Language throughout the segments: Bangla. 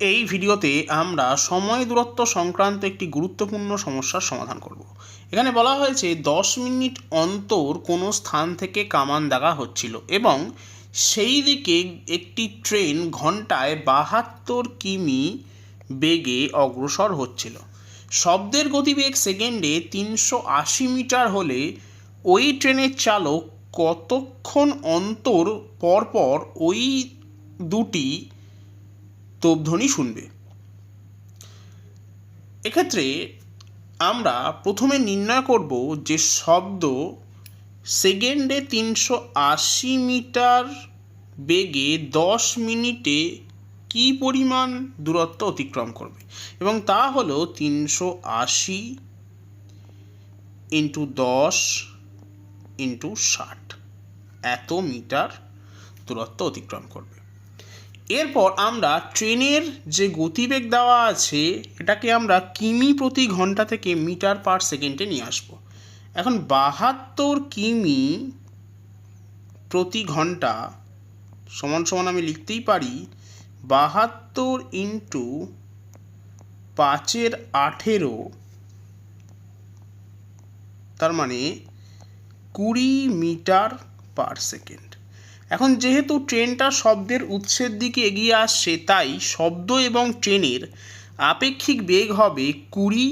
এই ভিডিওতে আমরা সময় দূরত্ব সংক্রান্ত একটি গুরুত্বপূর্ণ সমস্যার সমাধান করব। এখানে বলা হয়েছে, দশ মিনিট অন্তর কোনো স্থান থেকে কামান দেখা হচ্ছিল এবং সেই দিকে একটি ট্রেন ঘন্টায় বাহাত্তর কিমি বেগে অগ্রসর হচ্ছিল। শব্দের গতিবেগ সেকেন্ডে তিনশো আশি মিটার হলে ওই ট্রেনের চালক কতক্ষণ অন্তর পরপর ওই দুটি তোপধ্বনি শুনবে। এক্ষেত্রে আমরা প্রথমে নির্ণয় করব যে শব্দ সেকেন্ডে তিনশো আশি মিটার বেগে দশ মিনিটে কী পরিমাণ দূরত্ব অতিক্রম করবে? এবং তা হলো তিনশো আশি ইন্টু দশ ইন্টু ষাট। এত মিটার দূরত্ব অতিক্রম করবে। এরপর আমরা ট্রেনের যে গতিবেগ দেওয়া আছে, এটাকে আমরা কিমি প্রতি ঘণ্টা থেকে মিটার পার সেকেন্ডে নিয়ে আসব। এখন বাহাত্তর কিমি প্রতি ঘণ্টা সমান সমান আমি লিখতেই পারি বাহাত্তর ইন্টু পাঁচের আঠেরো, তার মানে কুড়ি মিটার পার সেকেন্ড। এখন যেহেতু ট্রেনটা শব্দের উৎসের দিকে এগিয়ে আসছে, তাই শব্দ এবং ট্রেনের আপেক্ষিক বেগ হবে কুড়ি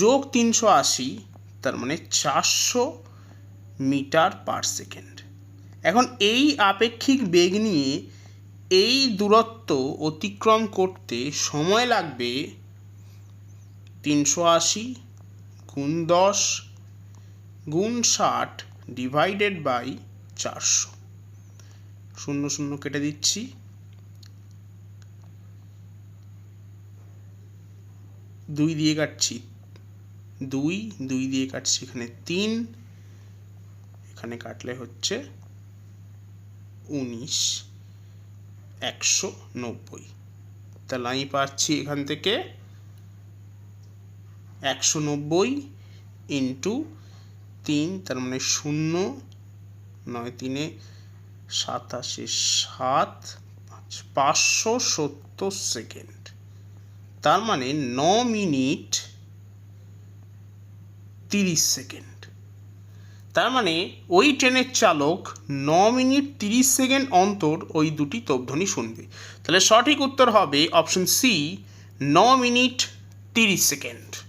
যোগ তিনশো আশি, তার মানে চারশো মিটার পার সেকেন্ড। এখন এই আপেক্ষিক বেগ নিয়ে এই দূরত্ব অতিক্রম করতে সময় লাগবে তিনশো আশি গুণ দশ গুণ ষাট ডিভাইডেড বাই চারশো। শূন্য শূন্য কেটে দিচ্ছি। দুই দিয়ে কাটছি। দুই দুই দিয়ে কাটছি এখানে তিন। এখানে কাটলে হচ্ছে উনিশ, একশো নব্বই। তাহলে আমি পাচ্ছি এখান থেকে একশো নব্বই ইন্টু তিন, তার মানে শূন্য, নয় তিনে সাতাশে সাত, পাঁচ, পাঁচশো সত্তর সেকেন্ড। তার মানে ন মিনিট তিরিশ সেকেন্ড। তার মানে ওই ট্রেনের চালক ন মিনিট তিরিশ সেকেন্ড অন্তর ওই দুটি তোপধ্বনি শুনবে। তাহলে সঠিক উত্তর হবে অপশন সি, ন মিনিট তিরিশ সেকেন্ড।